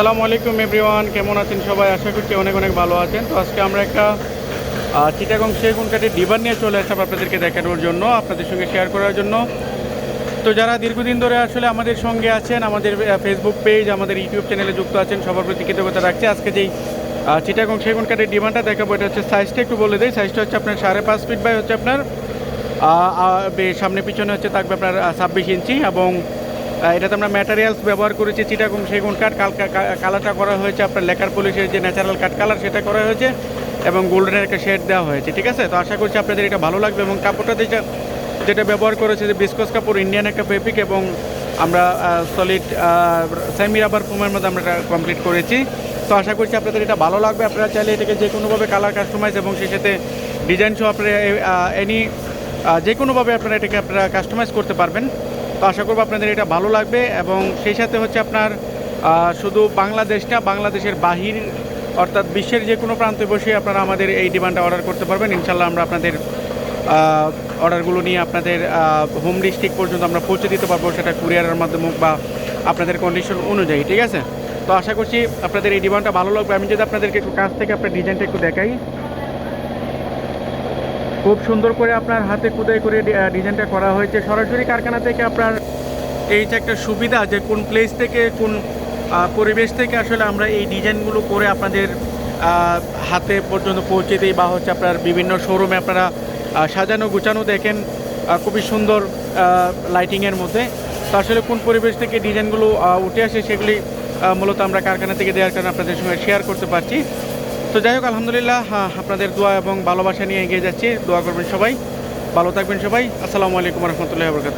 আসসালামু আলাইকুম এভরিওয়ান, কেমন আছেন সবাই? আশা করছি অনেক অনেক ভালো আছেন। তো আজকে আমরা একটা চিটাগং সেগুন কাঠের ডিবার নিয়ে চলে আসলাম আপনাদেরকে দেখানোর জন্য, আপনাদের সঙ্গে শেয়ার করার জন্য। তো যারা দীর্ঘদিন ধরে আসলে আমাদের সঙ্গে আছেন, আমাদের ফেসবুক পেজ আমাদের ইউটিউব চ্যানেলে যুক্ত আছেন, সবার প্রতি কৃতজ্ঞতা রাখছি। আজকে যেই চিটাগং সেগুন কাঠের ডিমান্ডটা দেখাবো, এটা হচ্ছে সাইজটা একটু বলে দেয় সাইজটা হচ্ছে আপনার সাড়ে পাঁচ ফিট বাই হচ্ছে আপনার সামনে পিছনে হচ্ছে থাকবে আপনার ছাব্বিশ ইঞ্চি এবং এটাতে আমরা ম্যাটেরিয়ালস ব্যবহার করেছি, চিটাগুং সেগুন কাঠ কালারটা করা হয়েছে, আপনার লেকার পলিশের যে ন্যাচারাল কাঠ কালার সেটা করা হয়েছে, এবং গোল্ডেনের একটা শেড দেওয়া হয়েছে, ঠিক আছে? তো আশা করছি আপনাদের এটা ভালো লাগবে, এবং কাপড়টা যেটা যেটা ব্যবহার করেছে যে বিস্কস কাপড় ইন্ডিয়ান একটা ফেব্রিক এবং আমরা সলিড সেমি রাবার ফোমের মধ্যে আমরা এটা কমপ্লিট করেছি। তো আশা করছি আপনাদের এটা ভালো লাগবে, আপনারা চাইলে এটাকে যে কোনোভাবে কালার কাস্টমাইজ এবং সেই সাথে ডিজাইন সহ আপনারা এনি যে কোনোভাবে আপনারা এটাকে আপনারা কাস্টমাইজ করতে পারবেন। তো আশা করব আপনাদের এটা ভালো লাগবে এবং সেই সাথে হচ্ছে আপনার শুধু বাংলাদেশ না বাংলাদেশের বাহির, অর্থাৎ বিশ্বের যে কোনো প্রান্তে বসে আপনারা আমাদের এই ডিমান্ডটা অর্ডার করতে পারবেন। ইনশাল্লাহ আমরা আপনাদের অর্ডারগুলো নিয়ে আপনাদের হোম ডিস্ট্রিক্ট পর্যন্ত আমরা পৌঁছে দিতে পারব সেটা কুরিয়ারের মাধ্যমে বা আপনাদের কন্ডিশন অনুযায়ী, ঠিক আছে? তো আশা করছি আপনাদের এই ডিমান্ডটা ভালো লাগবে। আমি যদি আপনাদেরকে একটু কাছ থেকে আপনার ডিজাইনটা একটু দেখাই। খুব সুন্দর করে আপনার হাতে খুদাই করে ডিজাইনটা করা হয়েছে। সরাসরি কারখানা থেকে আপনার এইটা একটা সুবিধা যে কোন প্লেস থেকে, কোন পরিবেশ থেকে আসলে আমরা এই ডিজাইনগুলো করে আপনাদের হাতে পর্যন্ত পৌঁছে দিই বা হচ্ছে আপনার বিভিন্ন শোরুমে আপনারা সাজানো গুছানো দেখেন খুবই সুন্দর লাইটিংয়ের মধ্যে। তো আসলে কোন পরিবেশ থেকে ডিজাইনগুলো উঠে আসে সেগুলি মূলত আমরা কারখানা থেকে দেওয়ার কারণে আপনাদের সঙ্গে শেয়ার করতে পারছি। তো যাই হোক আলহামদুলিল্লাহ আহ, আপনাদের দোয়া এবং ভালোবাসা নিয়ে এগিয়ে যাচ্ছি। দোয়া করবেন সবাই। ভালো থাকবেন সবাই। আসসালামু আলাইকুম রহমতুল্লাহ বরকাত